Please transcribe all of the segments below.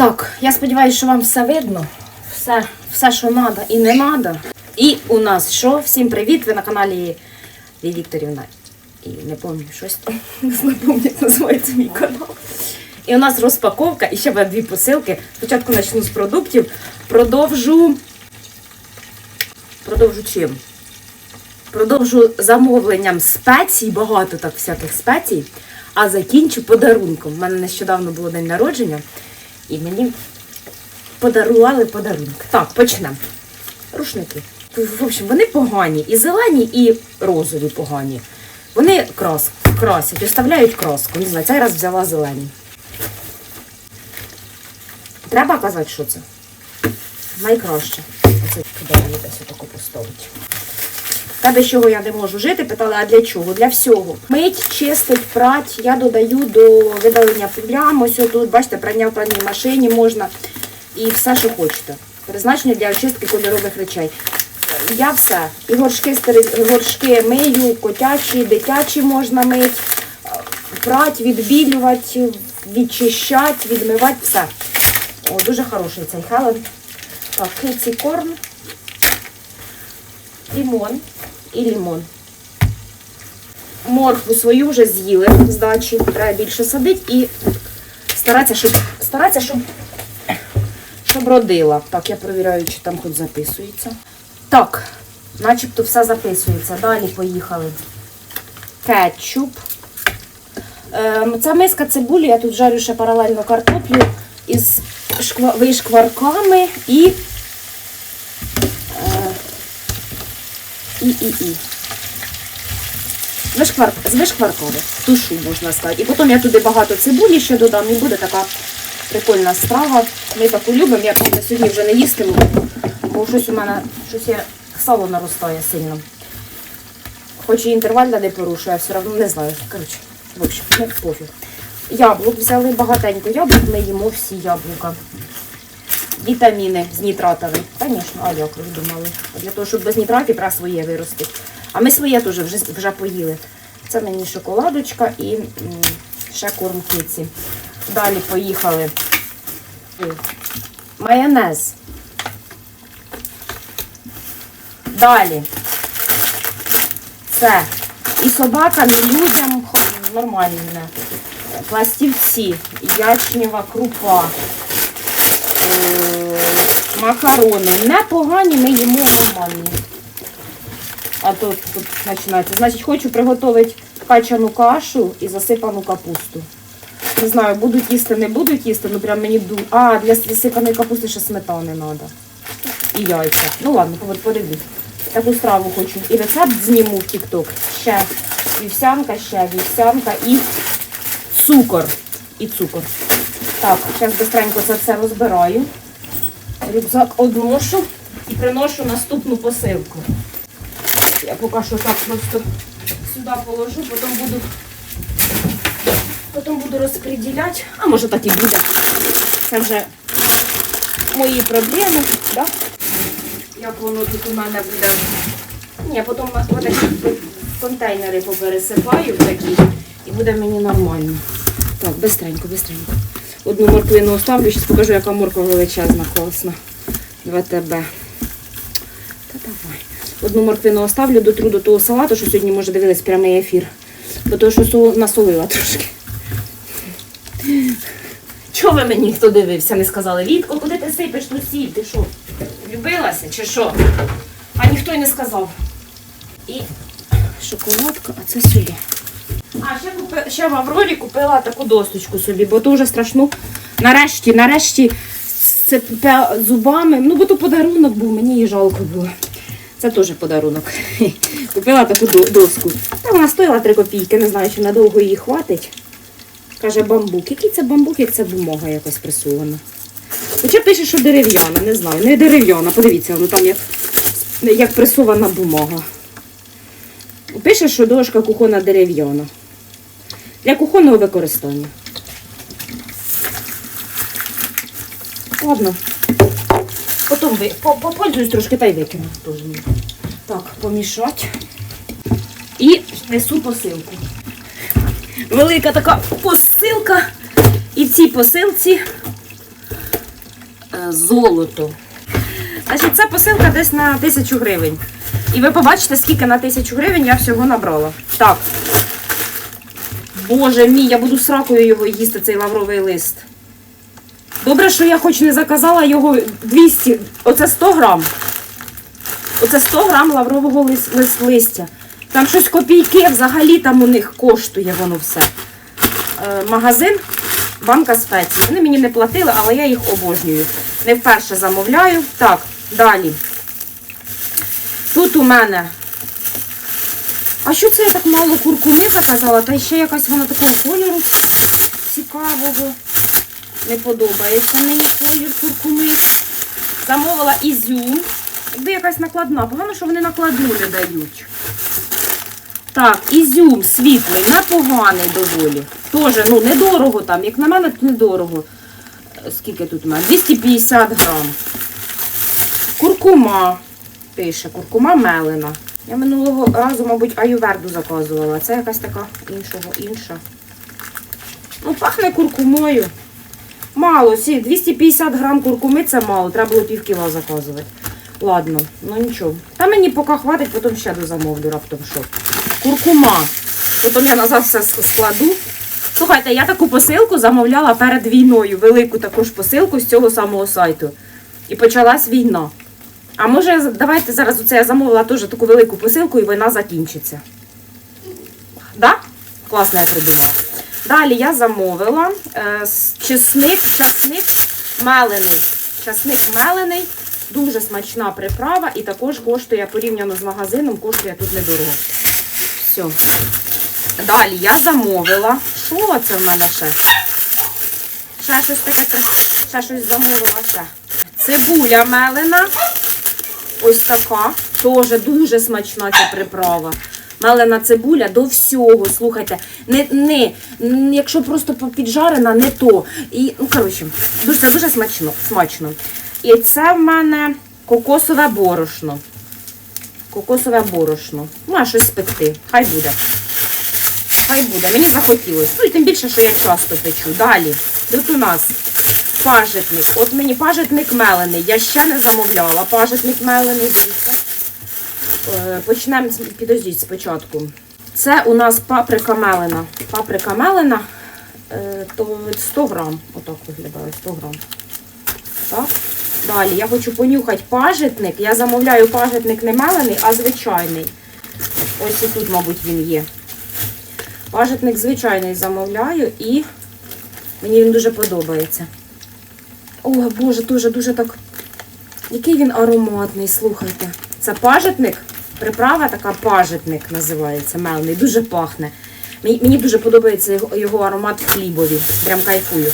Так, я сподіваюся, що вам все видно. Все, все що треба і не треба. І у нас що? Всім привіт! Ви на каналі Лілі Вікторівна. І не пам'ятаю щось там. Не знаю, як називається мій канал. І у нас розпаковка і ще дві посилки. Спочатку почну з продуктів. Продовжу. Продовжу чим? Продовжу замовленням спецій, багато так всяких спецій, а закінчу подарунком. У мене нещодавно було день народження, і мені подарували подарунок. Так, почнемо. Рушники. В общем, вони погані. І зелені, і розові погані. Вони крас, красять, оставляють краску. Не знаю, цей раз взяла зелені. Треба казати, що це? Найкраще. Оце мені десь отако поставити. Та без чого я не можу жити, питали, а для чого? Для всього. Мить, чистить, прать, я додаю до видалення плям. Ось тут, бачите, прання в пральній машині можна. І все, що хочете. Призначення для очистки кольорових речей. Я все. І горшки, горшки мию, котячі, дитячі можна мити, прать, відбілювати, відчищати, відмивати, все. О, дуже хороший цей Хелен. Так, киці корм, лимон і лимон. Моркву свою вже з'їли з дачі. Треба більше садити і старатися, щоб, старатися, щоб, щоб родила. Так, я перевіряю, чи там хоч записується. Так, начебто все записується. Далі поїхали. Кетчуп. Ем, Ця миска цибулі, я тут жарю ще паралельно картоплю із шква- вишкварками і, і, і, і. Вишквар... З. Тушу, можна сказати. І потім я туди багато цибулі ще додам і буде така прикольна страва. Ми таку любимо, я правда, сьогодні вже не їстиму, бо щось у мене щось я, сало наростає сильно. Хоч і інтервальна не порушує, все одно не знаю. Коротше, в общем, ну, пофіг. Яблук взяли багатенько. Яблук ми їмо всі яблука. Вітаміни з нітратами. Звісно, а як ви думали? Для того, щоб без нітратів треба своє вирости. А ми своє теж вже, вже поїли. Це мені шоколадочка і ще корм киці. Далі поїхали. Майонез. Далі. Це і собакам, і людям нормальне. Пластівці, ячнєва крупа, макарони. Непогані, ми їмо нормальні. А тут, тут починається. Значить, хочу приготувати качану кашу і засипану капусту. Не знаю, будуть їсти, не будуть їсти, ну прям мені ду. А, для засипаної капусти ще сметани треба. І яйця. Ну ладно, от. Таку страву хочу. І рецепт зніму в TikTok. Ще вівсянка, ще вівсянка і цукор. І цукор. Так, зараз быстренько це все розбираю. Рюкзак одношу і приношу наступну посилку. Я поки що так просто сюди положу, потім буду, потім буду розподіляти. А може так і буде. Це вже мої проблеми, да? як воно тут у мене буде. Ні, потім отакі контейнери попересипаю такі і буде мені нормально. Так, бистренько, бистренько. Одну морквину оставлю, зараз покажу, яка морква величезна, класна. 2ТБ. Та давай. Одну морквину оставлю дотру до того салату, що сьогодні, може, дивились прямий ефір. Бо того, що сол- насолила трошки. Чого ви мені, хто дивився, не сказали? Вітко, куди ти сипеш ту сіль? Ти що? Влюбилася чи що? А ніхто й не сказав. І шоколадка, а це сюди. А, ще, купи, ще в Аврорі купила таку досточку собі, бо дуже страшну. Нарешті, нарешті цепе зубами. Ну, бо то подарунок був, мені її жалко було. Це теж подарунок. Купила таку доску. Та вона стоїла 3 копійки, не знаю, чи надовго її хватить. Каже, бамбук. Який це бамбук, як це бумага якось присувана. Хоча пише, що дерев'яна, не знаю. Не дерев'яна, подивіться, воно там як, як пресована бумага. Пише, що дошка кухонна дерев'яна. Для кухонного використання. Ладно. Потім ви, попользуюсь трошки та й викину. Так, помішати. І несу посилку. Велика така посилка. І в цій посилці е, золото. Значить, це посилка десь на тисячу гривень. І ви побачите, скільки на тисячу гривень я всього набрала. Так. Боже мій, я буду сракою його їсти, цей лавровий лист. Добре, що я хоч не заказала його 200, оце 100 грам. Оце 100 грам лаврового лис, лис- листя. Там щось копійки взагалі там у них коштує воно все. Е, магазин банка спецій. Вони мені не платили, але я їх обожнюю. Не вперше замовляю. Так, далі. Тут у мене. А що це я так мало куркуми заказала? Та ще якась вона такого кольору цікавого. Не подобається мені колір куркуми. Замовила ізюм. Якби якась накладна. Погано, що вони накладну не дають. Так, ізюм світлий, непоганий доволі. Тоже, ну, недорого там. Як на мене, то недорого. Скільки тут у мене? 250 грам. Куркума. Пише, куркума мелена. Я минулого разу, мабуть, аюверду заказувала. Це якась така іншого, інша. Ну, пахне куркумою. Мало, сі, 250 грам куркуми це мало, треба було пів кіла заказувати. Ладно, ну нічого. Та мені поки хватить, потім ще дозамовлю раптом що. Куркума. Потім я назад все складу. Слухайте, я таку посилку замовляла перед війною, велику також посилку з цього самого сайту. І почалась війна. А може, давайте зараз оце я замовила теж таку велику посилку і війна закінчиться. Да? Класно я придумала. Далі я замовила е, чесник, часник мелений. Часник мелений, дуже смачна приправа і також коштує порівняно з магазином, коштує тут недорого. Все. Далі я замовила. Що це в мене ще? Ще щось таке, ще щось замовила ще. Цибуля мелена. Ось така. Теж дуже смачна ця приправа. Мелена цибуля до всього. Слухайте, не, не, якщо просто піджарена, не то. І, ну, коротше, дуже, це дуже смачно, смачно. І це в мене кокосове борошно. Кокосове борошно. Має щось спекти. Хай буде. Хай буде. Мені захотілося. Ну і тим більше, що я часто печу. Далі. Тут у нас пажитник. От мені пажитник мелений. Я ще не замовляла. Пажитник мелений. Е, Почнемо, підождіть спочатку. Це у нас паприка мелена. Паприка мелена, е, то 100 грам. Отак виглядає, 100 грам. Так. Далі я хочу понюхати пажитник. Я замовляю пажитник не мелений, а звичайний. Ось і тут, мабуть, він є. Пажитник звичайний замовляю і мені він дуже подобається. О, Боже, дуже, дуже так. Який він ароматний, слухайте. Це пажитник, приправа така пажитник називається, мелний, дуже пахне. Мені, дуже подобається його, його аромат хлібові. Прям кайфую.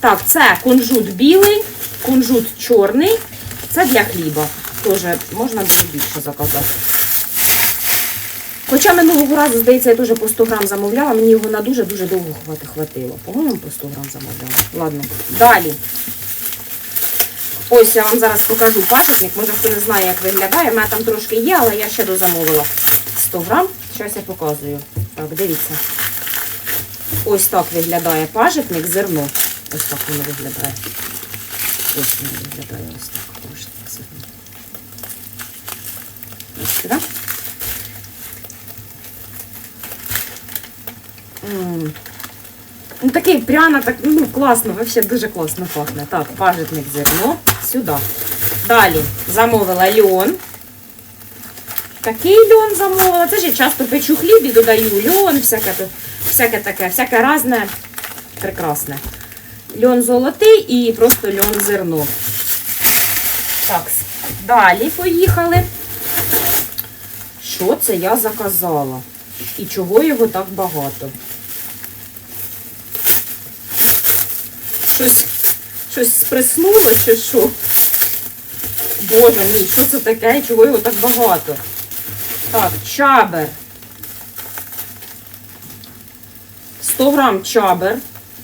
Так, це кунжут білий, кунжут чорний. Це для хліба. Теж можна дуже більше заказати. Хоча минулого разу, здається, я теж по 100 грам замовляла, мені його на дуже-дуже довго хватило. По-моєму, по 100 грам замовляла. Ладно, далі. Ось я вам зараз покажу пажитник. Може хто не знає, як виглядає. У мене там трошки є, але я ще дозамовила 100 грам. Зараз я показую. Так, дивіться. Ось так виглядає пажитник, зерно. Ось так воно виглядає. Ось воно виглядає ось так. Пажитник, зерно. Ось сюди. М. Ну, такий пряно, так, ну, класно, вообще дуже класно пахне. Так, пажитник зерно сюди. Далі замовила льон. Такий льон замовила. Це ж я часто печу хліб і додаю льон, всяке, всяке таке, всяке разне, прекрасне. Льон золотий і просто льон зерно. Так, далі поїхали. Що це я заказала? І чого його так багато? Щось, щось спреснуло чи що? Боже мій, що це таке? Чого його так багато? Так, чабер. 100 грам чабер.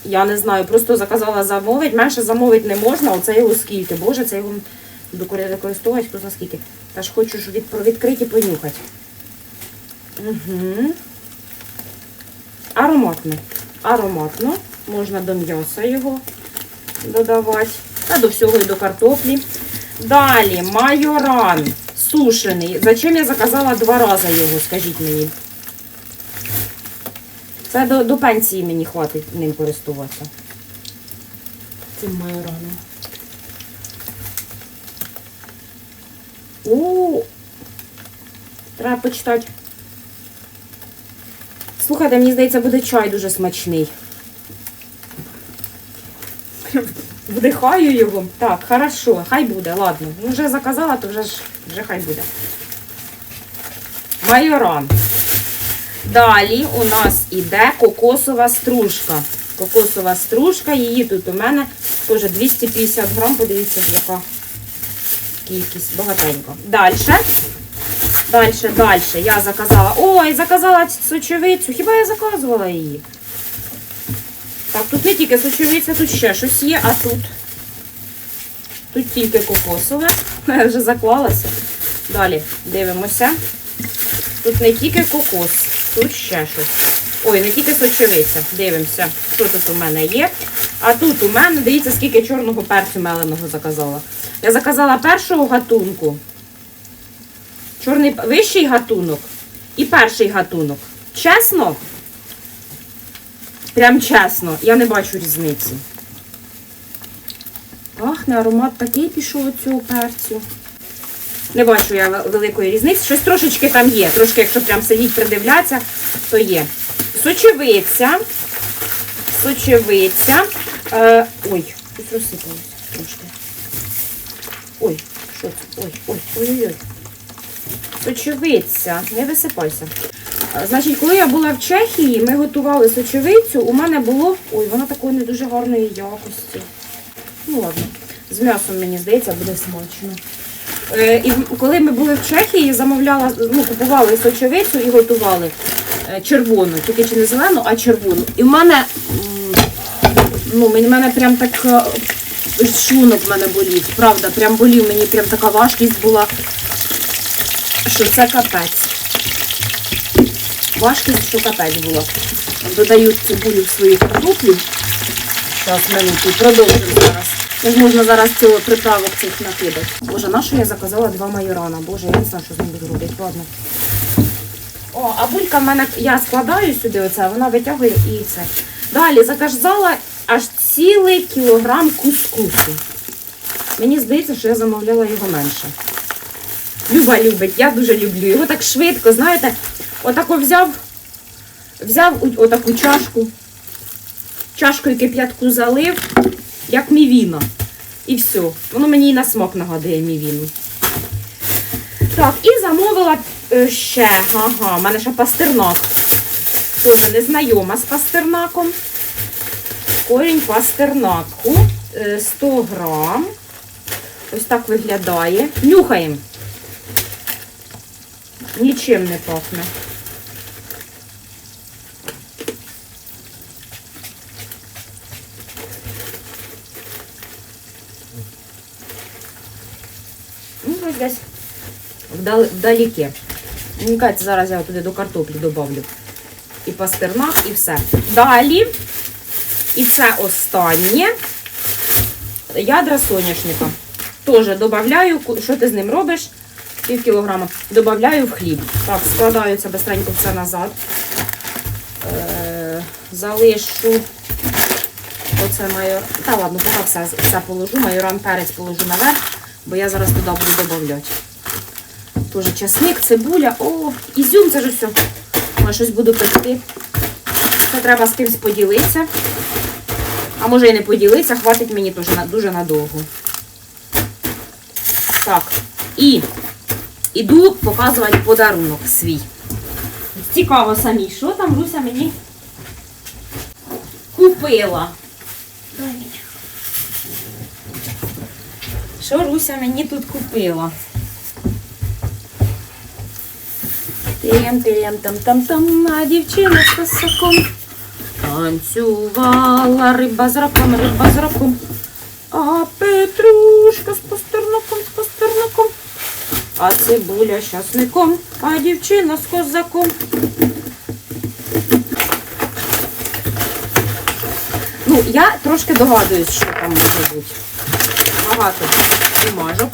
Я не знаю, просто заказала замовити. Менше замовити не можна, оце його скільки. Боже, це його використовувати, хто зна скільки. Та ж хочу ж від, відкрити і понюхати. Угу. Ароматно. Ароматно. Можна до м'яса його додавати. Та до всього і до картоплі. Далі майоран сушений. Зачем я заказала два рази його, скажіть мені? Це до, до пенсії мені хватить ним користуватися. Цим майораном. О, треба почитати. Слухайте, мені здається, буде чай дуже смачний. Вдихаю його. Так, хорошо, хай буде, ладно. Ну, вже заказала, то вже ж вже хай буде. Майоран. Далі у нас іде кокосова стружка. Кокосова стружка, її тут у мене теж 250 грам, подивіться, яка кількість багатенько. Далі. Далі, далі. Я заказала. Ой, заказала сочевицю. Хіба я заказувала її? Так, тут не тільки сочевиця, тут ще щось є, а тут. Тут тільки кокосове. Я вже заклалася. Далі дивимося. Тут не тільки кокос, тут ще щось. Ой, не тільки сочевиця. Дивимося, що тут у мене є. А тут у мене, дивіться, скільки чорного перцю меленого заказала. Я заказала першого гатунку. Чорний вищий гатунок і перший гатунок. Чесно? Прям чесно, я не бачу різниці. Пахне, аромат такий пішов від цього перцю. Не бачу я великої різниці. Щось трошечки там є. Трошки, якщо прям сидіть, придивлятися, то є. Сочевиця. Сочевиця. Е, ой, щось розсипалось трошки. Ой, що це? Ой, ой, ой-ой-ой. Сочевиця, не висипайся. Значить, коли я була в Чехії, ми готували сочевицю, у мене було. Ой, вона такої не дуже гарної якості. Ну ладно, з м'ясом, мені здається, буде смачно. Е, і коли ми були в Чехії, замовляла, ну, купували сочевицю і готували е, червону, тільки чи не зелену, а червону. І в мене, ну, в мене прям так е, шлунок в мене болів. Правда, прям болів, мені прям така важкість була, що це капець. Важкість, що капець була. Додаю цибулю в свої картоплі. Зараз минутку, продовжимо зараз. Як можна зараз цього приправок цих накидати. Боже, на що я заказала два майорана? Боже, я не знаю, що з ним буду робити. Ладно. О, а булька в мене, я складаю сюди оце, вона витягує і це. Далі заказала аж цілий кілограм кускусу. Мені здається, що я замовляла його менше. Люба любить, я дуже люблю. Його так швидко, знаєте, отако взяв, взяв отаку чашку, чашкою кип'ятку залив, як мівіна. І все. Воно мені і на смак нагадує мівіну. Так, і замовила е, ще, ага, в мене ще пастернак. Теж незнайома з пастернаком. Корінь пастернаку. е, 100 грам. Ось так виглядає. Нюхаємо. Нічим не пахне. Десь вдал- вдалеке. Мені кажеться, зараз я туди до картоплі додавлю. І пастернак, і все. Далі, і це останнє. Ядра соняшника. Теж додаю, що ти з ним робиш? Пів кілограма. Додаю в хліб. Так, складаю це быстренько все назад. Е, залишу оце майор. Та ладно, поки все, все положу. Майоран перець положу наверх, бо я зараз туди буду додавати. Тоже часник, цибуля. О, ізюм, це ж все. Може, щось буду пекти. Це треба з кимось поділитися. А може і не поділитися, хватить мені теж на- дуже надовго. Так, і іду показувати подарунок свій. Цікаво самі, що там Руся мені купила. Що Руся мені тут купила? Тем, тем, там, там, там, а дівчина з косаком танцювала риба з раком, риба з раком. А Петрушка з пастернаком, з пастернаком. А цибуля з часником, а дівчина з козаком. Ну, я трошки догадуюсь, що там може бути. Багато бумажок.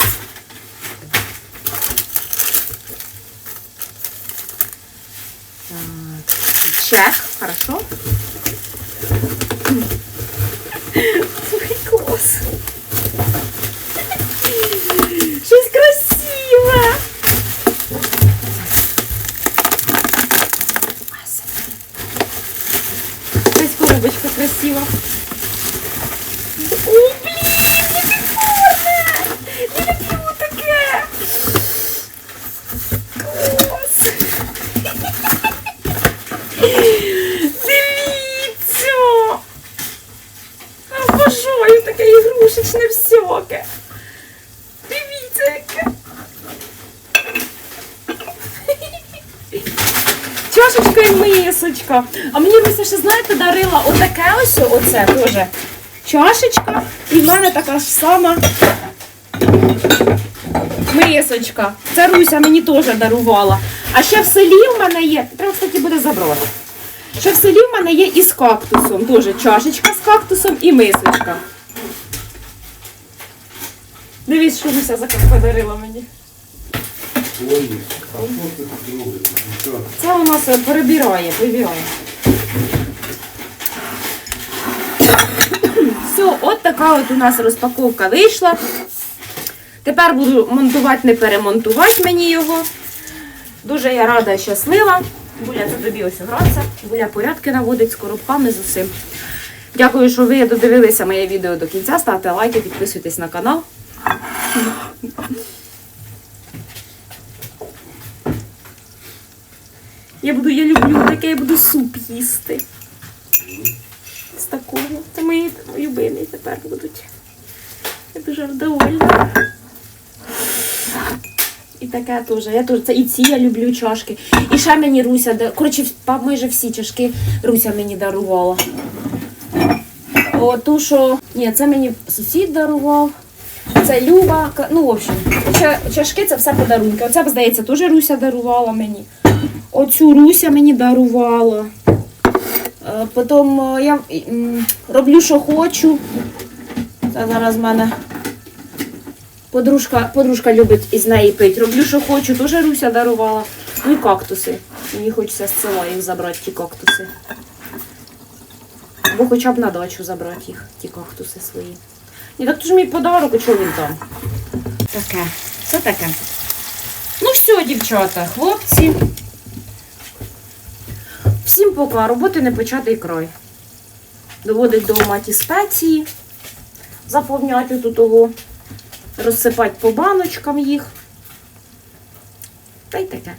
Так, чек, хорошо. Ой, клас. Щось красиве. Ась. Ось коробочка красива. О, блін, яке гарне! Люблю таке. Клас. Дивіться! Обожаю таке ігрушечне всяке. Дивіться, яке. Чашечка і мисочка. А мені Руся ще, знаєте, дарила отаке ось, оце теж. Чашечка. І в мене така ж сама мисочка. Це Руся мені теж дарувала. А ще в селі в мене є. Треба, кстати, буде забрати. Ще в селі в мене є і з кактусом. Теж чашечка з кактусом і мисочка. Дивіться, що Руся подарила мені. Ой, а що ти робиш? Це у нас перебирає, вибирає. Все, от така от у нас розпаковка вийшла. Тепер буду монтувати, не перемонтувати мені його. Дуже я рада і щаслива. Буля, це тобі ось гратися. Буля порядки наводить з коробками з усім. Дякую, що ви додивилися моє відео до кінця. Ставте лайки, підписуйтесь на канал. Я буду, я люблю таке, я буду суп їсти. З такого. Це мої любимі тепер будуть. Я дуже вдовольна. І таке теж. Я теж. Це і ці я люблю чашки. І ще мені Руся, коротше, майже всі чашки Руся мені дарувала. О, що. Ні, це мені сусід дарував. Це Люба. Ну, в общем, чашки це все подарунки. Оце, здається, теж Руся дарувала мені. Оцю Руся мені дарувала. Е, Потім е, я роблю, що хочу. Це зараз в мене подружка, подружка любить із неї пити. Роблю, що хочу, теж Руся дарувала. Ну і кактуси. Мені хочеться з села їх забрати, ті кактуси. Або хоча б на дачу забрати їх, ті кактуси свої. Ні, так то ж мій подарок, а чого він там? Таке. Це таке. Ну все, дівчата, хлопці. Всім пока, роботи не початий край. Доводить до маті спеції, заповняти тут того, розсипати по баночкам їх. Та й таке.